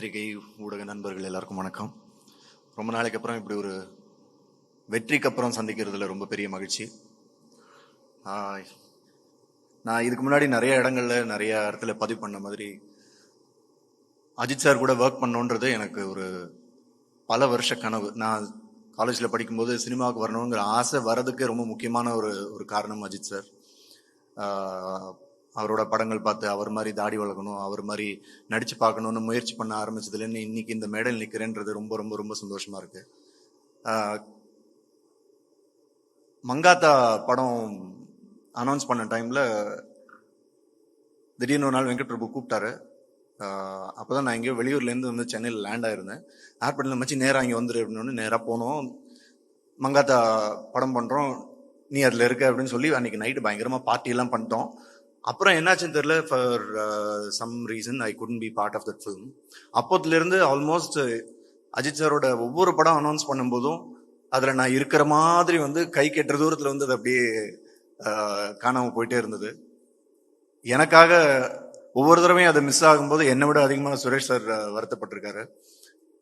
பத்திரிகை ஊடக நண்பர்கள் எல்லாருக்கும் வணக்கம். ரொம்ப நாளைக்கு அப்புறம் இப்படி ஒரு வெற்றிக்கு அப்புறம் சந்திக்கிறதுல ரொம்ப பெரிய மகிழ்ச்சி. நான் இதுக்கு முன்னாடி நிறைய இடங்கள்ல நிறைய இடத்துல பதிவு பண்ண மாதிரி அஜித் சார் கூட ஒர்க் பண்ணோன்றது எனக்கு ஒரு பல வருஷ கனவு. நான் காலேஜில் படிக்கும்போது சினிமாவுக்கு வரணுங்கிற ஆசை வர்றதுக்கு ரொம்ப முக்கியமான ஒரு ஒரு காரணம் அஜித் சார். அவரோட படங்கள் பார்த்து அவர் மாதிரி தாடி வளர்க்கணும் அவர் மாதிரி நடிச்சு பார்க்கணும்னு முயற்சி பண்ண ஆரம்பிச்சதுலேருந்து இன்னைக்கு இந்த மேடையில் நிற்கிறேன்றது ரொம்ப ரொம்ப ரொம்ப சந்தோஷமா இருக்கு. ஆஹ், மங்காத்தா படம் அனௌன்ஸ் பண்ண டைம்ல திடீர்னு ஒரு நாள் வெங்கட் பிரபு கூப்பிட்டாரு. ஆஹ் அப்பதான் நான் எங்கேயோ வெளியூர்லேருந்து வந்து சென்னையில் லேண்ட் ஆயிருந்தேன். ஏர்போர்ட்ல மச்சி நேராக இங்கே வந்துரு அப்படின்னு நேராக போனோம். மங்காத்தா படம் பண்ணுறோம் நீ அதில் இருக்க அப்படின்னு சொல்லி அன்னைக்கு நைட்டு பயங்கரமாக பார்ட்டியெல்லாம் பண்ணிட்டோம். அப்புறம் என்னாச்சுன்னு தெரியல for some reason I couldn't be part of that film அப்போத்துலேருந்து almost Ajith சாரோட ஒவ்வொரு படம் அனௌன்ஸ் பண்ணும்போதும் அதில் நான் இருக்கிற மாதிரி வந்து கை கெட்டுற தூரத்தில் வந்து அது அப்படியே uh, காணாமல் போயிட்டே இருந்தது. எனக்காக ஒவ்வொரு தடவையும் அது மிஸ் ஆகும்போது என்னை விட அதிகமாக சுரேஷ் சார் uh, வருத்தப்பட்டிருக்காரு.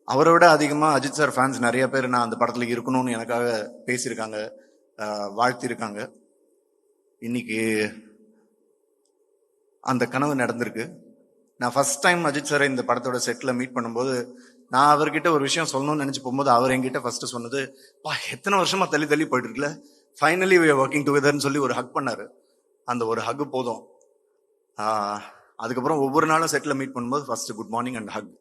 அவரை விட அதிகமாக அஜித் சார் ஃபேன்ஸ் நிறைய பேர் நான் அந்த படத்தில் இருக்கணும்னு எனக்காக பேசியிருக்காங்க uh, வாழ்த்திருக்காங்க இன்னைக்கு அந்த கனவு நடந்திருக்கு. நான் ஃபர்ஸ்ட் டைம் அஜித் சாரை இந்த படத்தோட செட்டில் மீட் பண்ணும்போது நான் அவர்கிட்ட ஒரு விஷயம் சொல்லணும்னு நினச்சி போகும்போது அவர் என்கிட்ட ஃபர்ஸ்ட் சொன்னது பா எத்தனை வருஷமா தள்ளி தள்ளி போயிட்டு இருக்குல்ல ஃபைனலி வி ஒர்க்கிங் டுகெதர்னு சொல்லி ஒரு ஹக் பண்ணாரு. அந்த ஒரு ஹக் போதும். அதுக்கப்புறம் ஒவ்வொரு நாளும் செட்டில் மீட் பண்ணும்போது first good morning and hug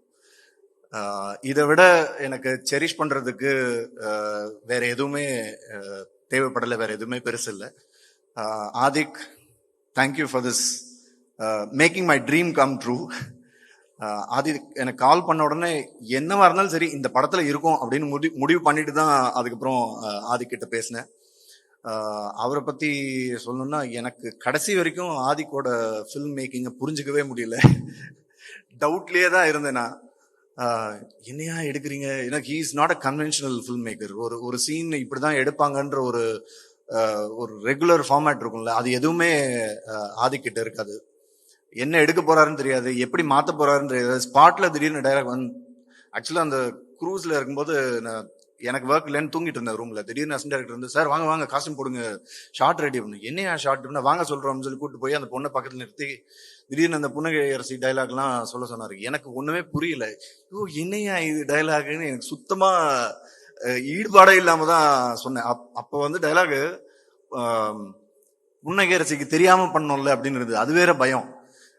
இதை விட எனக்கு செரிஷ் பண்ணுறதுக்கு வேற எதுவுமே தேவைப்படலை வேற எதுவுமே பெருசு இல்லை. Adhik thank you for this making my dream come true அது எனக்கு கால் பண்ண உடனே என்னவா இருந்தாலும் சரி இந்த படத்துல இருக்கும் அப்படின்னு முடி முடிவு பண்ணிட்டு தான் அதுக்கப்புறம் uh, ஆதிக்கிட்ட பேசினேன். Uh, அவரை பத்தி சொல்லணும்னா எனக்கு கடைசி வரைக்கும் ஆதிக்கோட ஃபில்ம் மேக்கிங்கை புரிஞ்சுக்கவே முடியல. டவுட்லேயே தான் இருந்தேன் நான். Uh, என்னையா எடுக்கிறீங்க? ஏன்னா he is not a conventional film maker ஒரு ஒரு சீன் இப்படி தான் எடுப்பாங்கன்ற ஒரு ஒரு ரெகுலர் ஃபார்மேட் இருக்கும்ல அது எதுவுமே ஆதிக்கிட்ட இருக்காது. என்ன எடுக்க போறாருன்னு தெரியாது எப்படி மாத்த போறாருன்னு தெரியாது. ஸ்பாட்ல திடீர்னு டைலாக் வந்து ஆக்சுவலா அந்த குரூஸ்ல இருக்கும்போது நான் எனக்கு ஒர்க் இல்லைன்னு தூங்கிட்டு இருந்தேன் ரூம்ல திடீர்னு அசன் டேரக்டர் வந்து சார் வாங்க வாங்க காஸ்டியூம் போடுங்க ஷார்ட் ரெடி பண்ணு. என்னையா ஷார்ட் வாங்க சொல்றோம்னு சொல்லி கூட்டு போய் அந்த பொண்ணை பக்கத்துல நிறுத்தி திடீர்னு அந்த புன்னகை அரசி டைலாக்லாம் சொல்ல சொன்னாரு. எனக்கு ஒண்ணுமே புரியல. ஐயோ என்னையா இது டைலாக்னு எனக்கு சுத்தமா ஈடுபாடே இல்லாம தான் சொன்னேன். அப்- அப்ப வந்து டைலாக் புன்னகை அரசிக்கு தெரியாம பண்ணோம்ல அப்படின்னு இருந்தது அது வேற பயம்.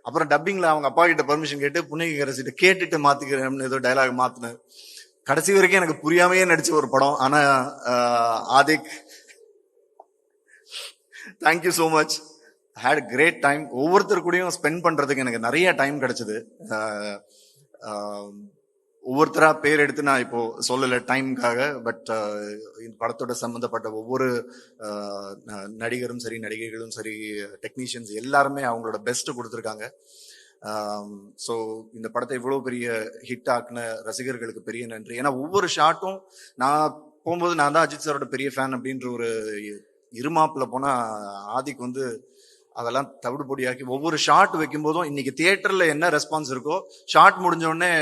அப்புறம் டப்பிங்ல அவங்க அப்பா கிட்ட பர்மிஷன் கேட்டு புன்னகை அரசிட்ட கேட்டுட்டு மாத்திக்கிறேன் ஏதோ டைலாக் மாத்தினேன். கடைசி வரைக்கும் எனக்கு புரியாமையே நடிச்ச ஒரு படம். ஆனா Adhik thank you so much had great time ஒவ்வொருத்தர் கூடயும் ஸ்பெண்ட் பண்றதுக்கு எனக்கு நிறைய டைம் கிடைச்சது. ஒவ்வொருத்தரா பேர் எடுத்து நான் இப்போ சொல்லல டைம்காக பட் uh, இந்த படத்தோட சம்பந்தப்பட்ட ஒவ்வொரு ந- நடிகரும் சரி நடிகைகளும் சரி டெக்னீஷியன்ஸ் எல்லாருமே அவங்களோட பெஸ்ட் கொடுத்துருக்காங்க. ஸோ um, இந்த படத்தை இவ்வளோ பெரிய ஹிட் ஆக்குன ரசிகர்களுக்கு பெரிய நன்றி. ஏன்னா ஒவ்வொரு ஷாட்டும் நான் போகும்போது நான் தான் அஜித் சாரோட பெரிய ஃபேன் அப்படின்ற ஒரு இருமாப்பில் போனால் ஆதிக்கு வந்து அதெல்லாம் தவிடு பொடியாக்கி ஒவ்வொரு ஷாட் வைக்கும்போதும் இன்னைக்கு தியேட்டர்ல என்ன ரெஸ்பான்ஸ் இருக்கோ ஷார்ட் முடிஞ்ச உடனே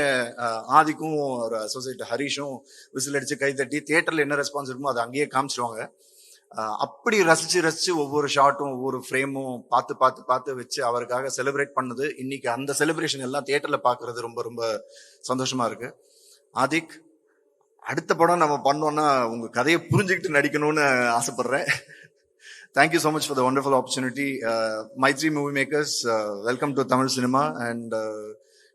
ஆதிக்கும் ஒரு அசோசியேட் ஹரிஷும் விசில் அடிச்சு கை தட்டி தியேட்டர்ல என்ன ரெஸ்பான்ஸ் இருக்குமோ அதை அங்கேயே காமிச்சிருவாங்க. அப்படி ரசிச்சு ரசிச்சு ஒவ்வொரு ஷாட்டும் ஒவ்வொரு ஃப்ரேமும் பார்த்து பார்த்து பார்த்து வச்சு அவருக்காக செலிப்ரேட் பண்ணது. இன்னைக்கு அந்த செலிப்ரேஷன் எல்லாம் தியேட்டர்ல பாக்குறது ரொம்ப ரொம்ப சந்தோஷமா இருக்கு. ஆதிக் அடுத்த படம் நம்ம பண்ணோம்னா உங்க கதையை புரிஞ்சுக்கிட்டு நடிக்கணும்னு ஆசைப்படுறேன். Thank you so much for the wonderful opportunity Mythri movie makers welcome to Tamil cinema and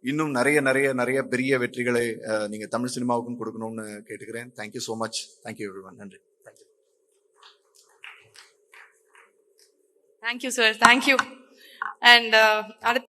இன்னும் நிறைய நிறைய நிறைய பெரிய வெற்றிகளை uh, நீங்க தமிழ் சினிமாவுக்கும் கொடுக்கணும்னு கேட்டுக்கிறேன். Thank you so much thank you every நன்றி. Thank you thank you sir thank you and அடுத்து